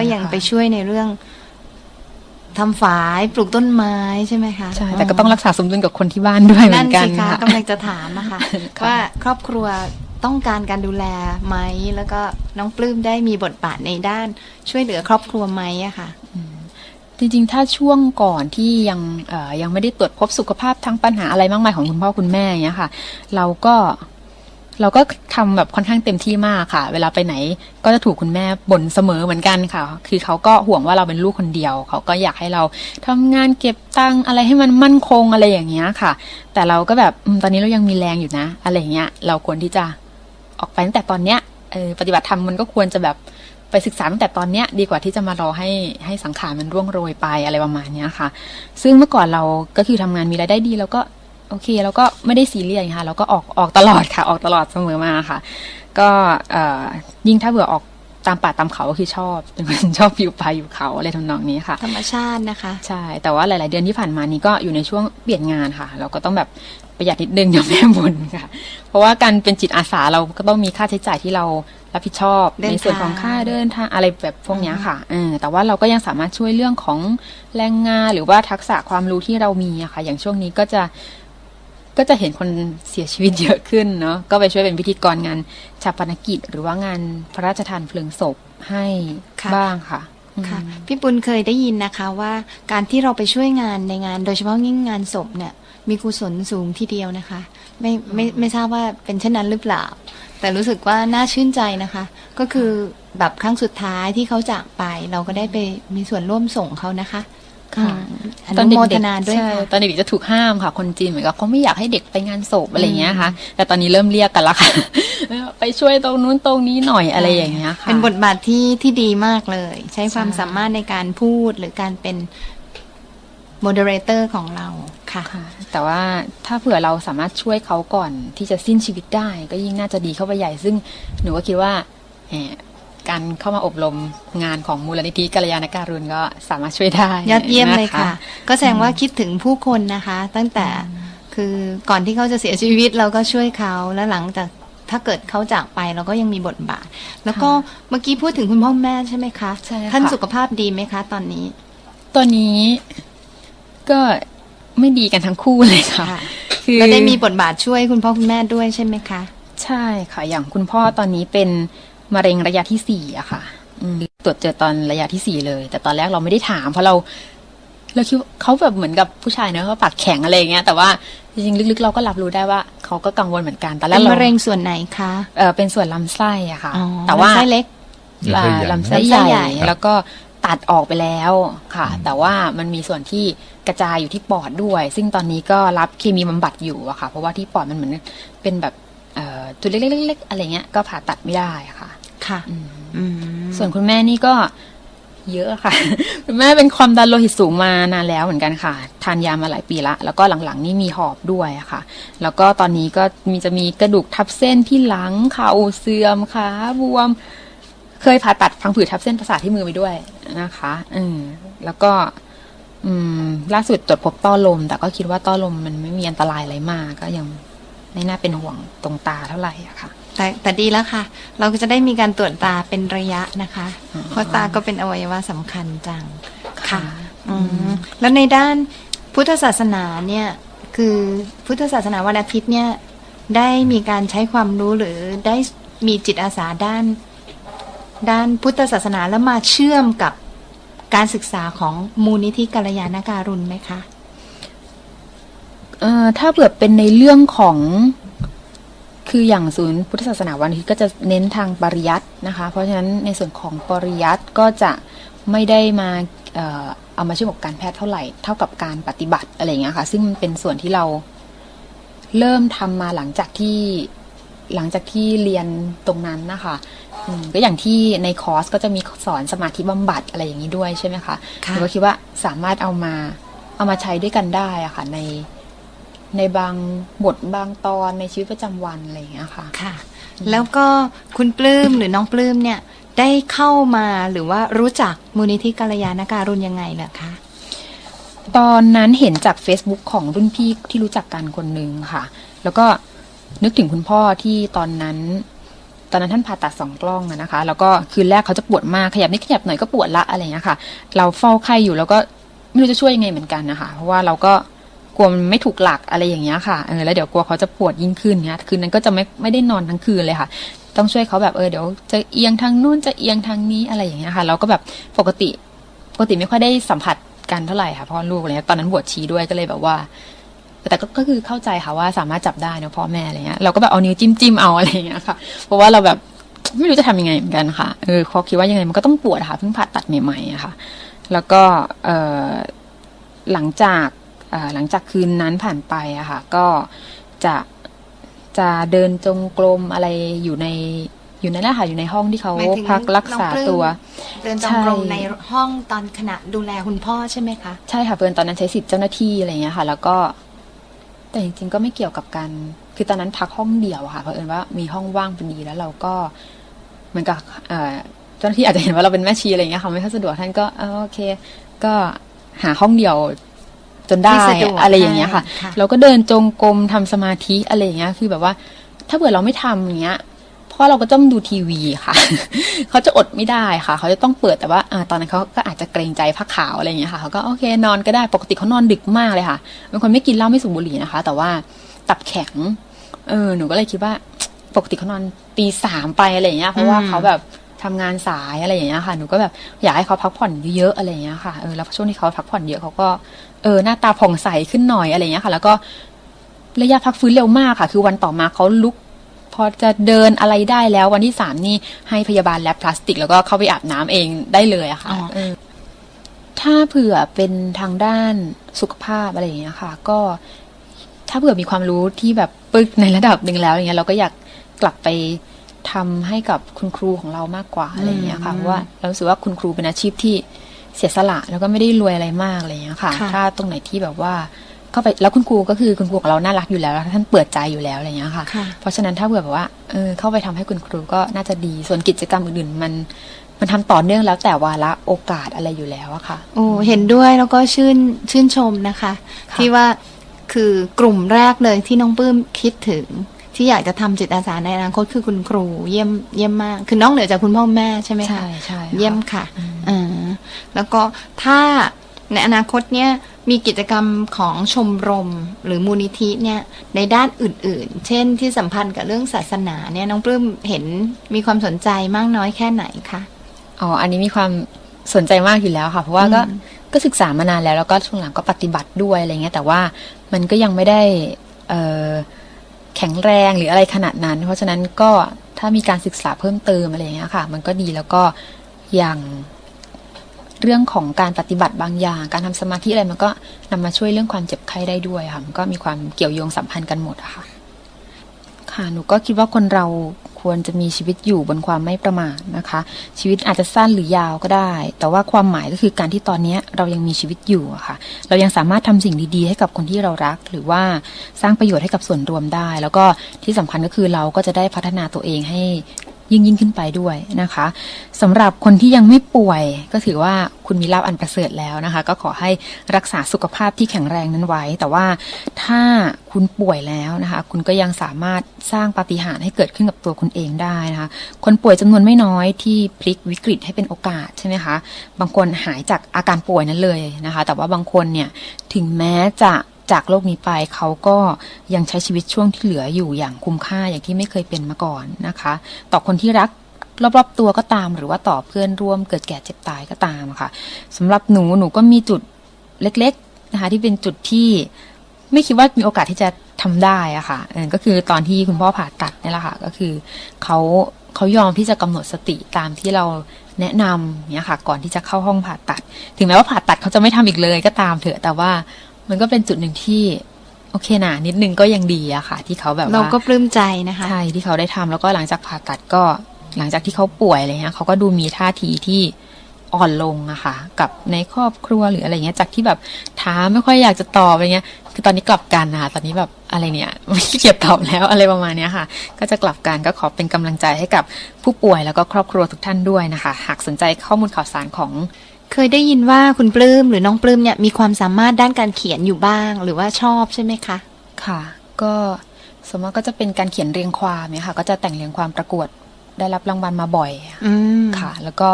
ก็ยังนะคะไปช่วยในเรื่องทำฝายปลูกต้นไม้ใช่ไหมคะใช่แต่ก็ต้องรักษาสมดุลกับคนที่บ้านด้วยเหมืนั่อนนกันสิคะค่ะกำลังจะถามนะคะค่ะว่าครอบครัวต้องการการดูแลไหมแล้วก็น้องปลื้มได้มีบทบาทในด้านช่วยเหลือครอบครัวไหมอะค่ะจริงๆ ถ้าช่วงก่อนที่ยังเอ่อยังไม่ได้ตรวจพบสุขภาพทั้งปัญหาอะไรมากมายของคุณพ่อคุณแม่อย่างเงี้ยค่ะ เราก็ เราก็ทำแบบค่อนข้างเต็มที่มากค่ะ เวลาไปไหนก็จะถูกคุณแม่บ่นเสมอเหมือนกันค่ะ คือเขาก็ห่วงว่าเราเป็นลูกคนเดียว เขาก็อยากให้เราทำงานเก็บตังอะไรให้มันมั่นคงอะไรอย่างเงี้ยค่ะ แต่เราก็แบบตอนนี้เรายังมีแรงอยู่นะ อะไรเงี้ย เราควรที่จะออกไปตั้งแต่ตอนเนี้ยเออปฏิบัติธรรมมันก็ควรจะแบบไปศึกษาตั้งแต่ตอนเนี้ยดีกว่าที่จะมารอให้ให้สังขารมันร่วงโรยไปอะไรประมาณเนี้ยค่ะ ซึ่งเมื่อก่อนเราก็คือทำงานมีรายได้ดี แล้วก็ โอเคแล้วก็ไม่ได้ซีเรียสค่ะเราก็ออกออกตลอดค่ะ ออกตลอดเสมอมาค่ะ ก็เอ่อยิ่งถ้าเบื่อออกตามป่าตามเขาก็คือชอบเป็นคนชอบอยู่ป่าอยู่เขาอะไรทำนองนี้ค่ะ ธรรมชาตินะคะ ใช่แต่ว่าหลาย ๆ เดือนที่ผ่านมานี้ก็อยู่ในช่วงเปลี่ยนงานค่ะ เราก็ต้องแบบประหยัดนิดนึงเดี๋ยวแม่บ่นค่ะ เพราะว่าการเป็นจิตอาสาเราก็ต้องมีค่าใช้จ่ายที่เรารับผิดชอบเดินในส่วนของทางค่าเดินทางอะไรแบบพวกเนี้ยค่ะเออแต่ว่าเราก็ยังสามารถช่วยเรื่องของแรงงานหรือว่าทักษะความรู้ที่เรามีอะค่ะ อย่างช่วงนี้ก็จะ ก็จะเห็นคนเสียชีวิตเยอะขึ้นเนาะก็ไปช่วยเป็นพิธีกรงานชาปนกิจ หรือว่างานพระราชทานเพลิงศพให้ค่ะบ้างค่ะค่ะอืมพี่ปุณเคยได้ยินนะคะว่าการที่เราไปช่วยงานในงาน โดยเฉพาะยิ่งงานศพเนี่ยมีกุศลสูงทีเดียวนะคะ ไม่ไม่ไม่ทราบว่าเป็นเช่นนั้นหรือเปล่า แต่รู้สึกว่าน่าชื่นใจนะคะ ก็คือแบบครั้งสุดท้ายที่เขาจากไป เราก็ได้ไปมีส่วนร่วมส่งเขานะคะ ค่ะอืมอนุโมทนาด้วยใช่ค่ะตอนเด็กๆจะถูกห้ามค่ะ คนจีนเหมือนกับเขาไม่อยากให้เด็กไปงานศพอะไรอย่างเงี้ยค่ะ แต่ตอนนี้เริ่มเรียกกันแล้วค่ะ ไปช่วยตรงนู้นตรงนี้หน่อยอะไรอย่างเงี้ยค่ะ เป็นบทบาทที่ที่ดีมากเลย ใช้ความใช่สามารถในการพูดหรือการเป็น moderator ของเราค่ะค่ะ แต่ว่าถ้าเผื่อเราสามารถช่วยเขาก่อนที่จะสิ้นชีวิตได้ ก็ยิ่งน่าจะดีเข้าไปใหญ่ซึ่งหนูก็คิดว่าแหม การเข้ามาอบรมงานของมูลนิธิกัลยาณการุณก็สามารถช่วยได้ยอดเยี่ยมเลยนค่ะ ก็แสดงว่าคิดถึงผู้คนนะคะ ตั้งแต่คือก่อนที่เขาจะเสียชีวิตเราก็ช่วยเขาแล้วหลังจากถ้าเกิดเขาจากไปเราก็ยังมีบทบาท แล้วก็เมื่อกี้พูดถึงคุณพ่อแม่ใช่ไหมคะใช่ค่ะท่านสุขภาพดีไหมคะ ตอนนี้ ตอนนี้ก็ไม่ดีกันทั้งคู่เลยค่ะค่ะคือแล้วได้มีบทบาทช่วยคุณพ่อคุณแม่ด้วยใช่ไหมคะ ใช่ค่ะอย่างคุณพ่อตอนนี้เป็น มะเร็งระยะที่สี่อะค่ะอืมตรวจเจอตอนระยะที่สี่เลย แต่ตอนแรกเราไม่ได้ถาม เพราะเราเราคิดว่าเขาแบบเหมือนกับผู้ชายเนอะเขาปากแข็งอะไรอย่างเงี้ยแต่ว่าจริงๆลึกๆ เราก็รับรู้ได้ว่าเขาก็กังวลเหมือนกันตอนแรเป็กนเรามะเร็งส่วนไหนคะเออเป็นส่วนลำไส้อะค่ะอ๋อแต่ว่าลำไส้เล็กอ่าลำลำไส้ไส้ใหญ่ใหญ่ครับแล้วก็ตัดออกไปแล้วค่ะ แต่ว่ามันมีส่วนที่กระจายอยู่ที่ปอดด้วย ซึ่งตอนนี้ก็รับเคมีบำบัดอยู่อะค่ะ เพราะว่าที่ปอดมันเหมือนเป็นแบบเอ่อจุดเล็กๆๆๆอะไรเงี้ยก็ผ่าตัดไม่ได้อะค่ะ ค่ะอืมอืมส่วนคุณแม่นี่ก็เยอะค่ะ คุณแม่เป็นความดันโลหิตสูงมานานแล้วเหมือนกันค่ะ ทานยามาหลายปีละ แล้วก็หลังๆ นี่มีหอบด้วยอะค่ะ แล้วก็ตอนนี้ก็มีจะมีกระดูกทับเส้นที่หลังเข่าเสื่อมขาบวม เคยผ่าตัดพังผืดทับเส้นประสาทที่มือไปด้วยนะคะ อืมแล้วก็ อืม ล่าสุดตรวจพบต้อลม แต่ก็คิดว่าต้อลมมันไม่มีอันตรายอะไรมาก ก็ยังไม่น่าเป็นห่วงตรงตาเท่าไหร่อะค่ะ แต่แต่ดีแล้วค่ะ เราก็จะได้มีการตรวจตาเป็นระยะนะคะอ๋อเพราะตาก็เป็นอวัยวะสำคัญจังค่ะค่ะอืมแล้วในด้านพุทธศาสนาเนี่ยคือพุทธศาสนาวันอาทิตย์เนี่ยได้มีการใช้ความรู้หรือได้มีจิตอาสาด้าน ด้านพุทธศาสนาแล้วมาเชื่อมกับการศึกษาของมูลนิธิกัลยาณการุณไหมคะเอ่อถ้าเผื่อเป็นในเรื่องของ คืออย่างศูนย์พุทธศาสนาวันอาทิตย์ก็จะเน้นทางปริยัตินะคะ เพราะฉะนั้นในส่วนของปริยัติก็จะไม่ได้มาเอ่อเอามาเชื่อมกับการแพทย์เท่าไหร่เท่ากับการปฏิบัติอะไรอย่างเงี้ยค่ะ ซึ่งมันเป็นส่วนที่เราเริ่มทำมาหลังจากที่หลังจากที่เรียนตรงนั้นนะคะอืมก็อย่างที่ในคอร์สก็จะมีสอนสมาธิบำบัดอะไรอย่างนี้ด้วยใช่ไหมคะค่ะหนูก็คิดว่าสามารถเอามาเอามาใช้ด้วยกันได้อะค่ะใน ในบางบทบางตอนในชีวิตประจำวันอะไรอย่างเงี้ยค่ะ ค่ะ แล้วก็คุณปลื้มหรือน้องปลื้มเนี่ย ได้เข้ามาหรือว่ารู้จักมูลนิธิกัลยาณการุณยังไงเหรอคะ ตอนนั้นเห็นจาก Facebook ของรุ่นพี่ที่รู้จักกันคนหนึ่งค่ะ แล้วก็นึกถึงคุณพ่อที่ตอนนั้น ตอนนั้นท่านผ่าตัดสองกล้องอะนะคะ แล้วก็คืนแรกเขาจะปวดมากขยับนิดขยับหน่อยก็ปวดละอะไรอย่างเงี้ยค่ะ เราเฝ้าไข้อยู่แล้วก็ไม่รู้จะช่วยยังไงเหมือนกันนะคะ เพราะว่าเราก็ก ลัวมันไม่ถูกหลักอะไรอย่างเงี้ยค่ะเออแล้วเดี๋ยวกลัวเขาจะปวดยิ่งขึ้นเงี้ยคืนนั้นก็จะไม่ไม่ได้นอนทั้งคืนเลยค่ะ ต้องช่วยเขาแบบเออเดี๋ยวจะเอียงทางนู้นจะเอียงทางนี้อะไรอย่างเงี้ยค่ะ เราก็แบบปกติปกติไม่ค่อยได้สัมผัสกันเท่าไหร่ค่ะเพราะลูกอะไรเงี้ยตอนนั้นบวชชีด้วยก็เลยแบบว่า แต่ก็ก็คือเข้าใจค่ะว่าสามารถจับได้เนะพ่อแม่อะไรเงี้ยเราก็แบบเอานิ้วจิ้มจิ้มเอาอะไรเงี้ยค่ะ เพราะว่าเราแบบไม่รู้จะทำยังไงเหมือนกันค่ะเออเขาคิดว่ายังไงมันก็ต้องปวดค่ะเพิ่งผ่าตัดใหม่ๆอะค่ะ แล้วก็เออหลังจาก หลังจากคืนนั้นผ่านไปอะค่ะ ก็จะจะเดินจงกรมอะไรอยู่ในอยู่ในนั่นแหละค่ะอยู่ในห้องที่เขาหมายถึงพักรักษาน้องปลื้มตัว เดินจงกรมใช่ในห้องตอนขณะดูแลคุณพ่อใช่ไหมคะใช่ค่ะเฟิร์นตอนนั้นใช้สิทธิ์เจ้าหน้าที่อะไรเงี้ยค่ะ แล้วก็แต่จริงๆก็ไม่เกี่ยวกับการคือตอนนั้นพักห้องเดียวอะค่ะเพราะเอิญว่ามีห้องว่างพอดีแล้วเราก็เหมือนกับเอ่อเจ้าหน้าที่อาจจะเห็นว่าเราเป็นแม่ชีอะไรเงี้ยค่ะไม่ค่อยสะดวกท่านก็เออโอเค ก็หาห้องเดียว จนได้ที่สะดวกอะไรอย่างเงี้ยค่ะ ค่ะ เราก็เดินจงกรมทำสมาธิอะไรอย่างเงี้ยคือแบบว่า ถ้าเผื่อเราไม่ทำอย่างเงี้ยเพราะเราก็ต้องดูทีวีค่ะ เขาจะอดไม่ได้ค่ะ เขาจะต้องเปิดแต่ว่าอ่าตอนนั้นเขาก็อาจจะเกรงใจผ้าขาวอะไรอย่างเงี้ยค่ะเขาก็โอเคนอนก็ได้ปกติเขานอนดึกมากเลยค่ะเป็นคนไม่กินเหล้าไม่สูบบุหรี่นะคะ แต่ว่าตับแข็ง เออหนูก็เลยคิดว่า ปกติเขานอนตีสามไปอะไรอย่างเงี้ยเพราะว่าอืม เขาแบบ ทำงานสายอะไรอย่างเงี้ยค่ะ หนูก็แบบอยากให้เขาพักผ่อนเยอะๆอะไรอย่างเงี้ยค่ะ เออ แล้วช่วงที่เขาพักผ่อนเยอะเขาก็ เออ หน้าตาผ่องใสขึ้นหน่อยอะไรอย่างเงี้ยค่ะ แล้วก็ระยะพักฟื้นเร็วมากค่ะ คือวันต่อมาเขาลุก พอจะเดินอะไรได้แล้ว วันที่สามนี่ให้พยาบาลแลบพลาสติก แล้วก็เข้าไปอาบน้ำเองได้เลยอะค่ะอ๋อเออถ้าเผื่อเป็นทางด้านสุขภาพอะไรอย่างเงี้ยค่ะ ก็ถ้าเผื่อมีความรู้ที่แบบปึกในระดับหนึ่งแล้วอย่างเงี้ยเราก็อยากกลับไป ทำให้กับคุณครูของเรามากกว่าอะไรอย่างเงี้ยค่ะเพราะว่าเรารู้สึกว่าคุณครูเป็นอาชีพที่เสียสละแล้วก็ไม่ได้รวยอะไรมากอะไรอย่างเงี้ยค่ะค่ะ ถ้าตรงไหนที่แบบว่าเข้าไปแล้วคุณครูก็คือคุณครูของเราน่ารักอยู่แล้วแล้วท่านเปิดใจอยู่แล้วอะไรอย่างเงี้ยค่ะค่ะ เพราะฉะนั้นถ้าเผื่อแบบว่าเออเข้าไปทำให้คุณครูก็น่าจะดีส่วนกิจกรรมอื่นๆมันมันทำต่อเนื่องแล้วแต่วาระโอกาสอะไรอยู่แล้วอะค่ะ โอ้เห็นด้วยแล้วก็ชื่นชื่นชมนะคะค่ะที่ว่าคือกลุ่มแรกเลยที่น้องปลื้มคิดถึง ที่อยากจะทำจิตอาสาในอนาคตคือคุณครูเยี่ยมเยี่ยมมาก คือนอกเหนือจากคุณพ่อแม่ใช่ไหมคะใช่ใช่ค่ะเยี่ยมค่ะอ่าแล้วก็ถ้าในอนาคตเนี่ยมีกิจกรรมของชมรมหรือมูลนิธิเนี่ยในด้านอื่นๆ เช่นที่สัมพันธ์กับเรื่องศาสนาเนี่ยน้องปลื้มเห็นมีความสนใจมากน้อยแค่ไหนคะอ๋ออันนี้มีความสนใจมากอยู่แล้วค่ะ เพราะว่าก็อืมก็ศึกษามานานแล้วแล้วก็ช่วงหลังก็ปฏิบัติด้วยอะไรเงี้ยแต่ว่ามันก็ยังไม่ได้เอ่อ แข็งแรงหรืออะไรขนาดนั้น เพราะฉะนั้นก็ถ้ามีการศึกษาเพิ่มเติมอะไรอย่างเงี้ยค่ะ มันก็ดีแล้วก็อย่างเรื่องของการปฏิบัติบางอย่าง การทำสมาธิอะไรมันก็นำมาช่วยเรื่องความเจ็บไข้ได้ด้วยค่ะมันก็มีความเกี่ยวโยงสัมพันธ์กันหมดอะค่ะ ค่ะหนูก็คิดว่าคนเรา ควรจะมีชีวิตอยู่บนความไม่ประมาทนะคะ ชีวิตอาจจะสั้นหรือยาวก็ได้ แต่ว่าความหมายก็คือการที่ตอนนี้เรายังมีชีวิตอยู่ะค่ะ เรายังสามารถทำสิ่งดีๆ ให้กับคนที่เรารัก หรือว่าสร้างประโยชน์ให้กับส่วนรวมได้ แล้วก็ที่สำคัญก็คือเราก็จะได้พัฒนาตัวเองให้ ยิ่งยิ่งขึ้นไปด้วยนะคะสำหรับคนที่ยังไม่ป่วยก็ถือว่าคุณมีลาภอันประเสริฐแล้วนะคะ ก็ขอให้รักษาสุขภาพที่แข็งแรงนั้นไว้ แต่ว่าถ้าคุณป่วยแล้วนะคะ คุณก็ยังสามารถสร้างปาฏิหาริย์ให้เกิดขึ้นกับตัวคุณเองได้นะคะ คนป่วยจำนวนไม่น้อยที่พลิกวิกฤตให้เป็นโอกาสใช่ไหมคะบางคนหายจากอาการป่วยนั้นเลยนะคะ แต่ว่าบางคนเนี่ยถึงแม้จะ จากโลกนี้ไปเขาก็ยังใช้ชีวิตช่วงที่เหลืออยู่อย่างคุ้มค่าอย่างที่ไม่เคยเป็นมาก่อนนะคะ ต่อคนที่รักรอบๆตัวก็ตาม หรือว่าต่อเพื่อนร่วมเกิดแก่เจ็บตายก็ตามค่ะสำหรับหนูหนูก็มีจุดเล็กๆนะคะที่เป็นจุดที่ไม่คิดว่ามีโอกาสที่จะทำได้อะค่ะก็คือตอนที่คุณพ่อผ่าตัดนี่แหละค่ะ ก็คือเขาเขายอมที่จะกำหนดสติตามที่เราแนะนำเนี่ยค่ะ ก่อนที่จะเข้าห้องผ่าตัด ถึงแม้ว่าผ่าตัดเขาจะไม่ทำอีกเลยก็ตามเถอะแต่ว่า มันก็เป็นจุดหนึ่งที่โอเคนะนิดนึงก็ยังดีอะค่ะ ที่เขาแบบว่าเราก็ปลื้มใจนะคะใช่ที่เขาได้ทำแล้วก็หลังจากผ่าตัดก็หลังจากที่เขาป่วยอะไรเงี้ยเขาก็ดูมีท่าทีที่อ่อนลงอะค่ะ กับในครอบครัวหรืออะไรเงี้ย จากที่แบบถามไม่ค่อยอยากจะตอบอะไรเงี้ย คือตอนนี้กลับกันนะคะตอนนี้แบบอะไรเนี่ยไม่ขี้เกียจตอบแล้วอะไรประมาณเนี้ยค่ะ ก็จะกลับกันก็ขอเป็นกำลังใจให้กับผู้ป่วยแล้วก็ครอบครัวทุกท่านด้วยนะคะ หากสนใจข้อมูลข่าวสารของ เคยได้ยินว่าคุณปลื้มหรือน้องปลื้มเนี่ยมีความสามารถด้านการเขียนอยู่บ้าง หรือว่าชอบใช่ไหมคะ ค่ะ ก็สมมติก็จะเป็นการเขียนเรียงความเนี่ยค่ะ ก็จะแต่งเรียงความประกวดได้รับรางวัลมาบ่อยอืมค่ะ แล้วก็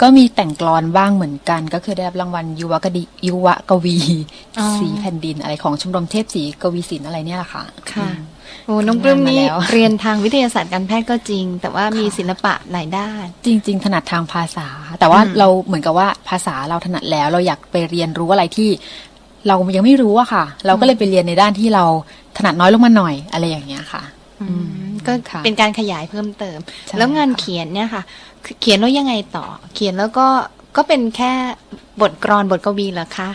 ก็มีแต่งกลอนบ้างเหมือนกัน ก็คือได้รับรางวัลยุวกดียุวกวีอ๋อสีแผ่นดินอะไรของชมรมเทพสีกวีศิลป์อะไรเนี่ยแหละค่ะ ค่ะอืม โอ้น้องปลื้มนี่ทำงานมาแล้วเรียนทางวิทยาศาสตร์การแพทย์ก็จริง แต่ว่ามีศิลปะหลายด้าน จริง ๆ ถนัดทางภาษา แต่ว่าอืมเราเหมือนกับว่าภาษาเราถนัดแล้ว เราอยากไปเรียนรู้อะไรที่ เรายังไม่รู้อะค่ะ เราก็เลยไปเรียนในด้านที่เราถนัดน้อยลงมาหน่อยอะไรอย่างเงี้ยค่ะอืมก็ค่ะเป็นการขยายเพิ่มเติมใช่แล้วงานค่ะเขียนเนี่ยค่ะ เขียนแล้วยังไงต่อ เขียนแล้วก็ก็เป็นแค่บทกรอนบทกวีเหรอคะ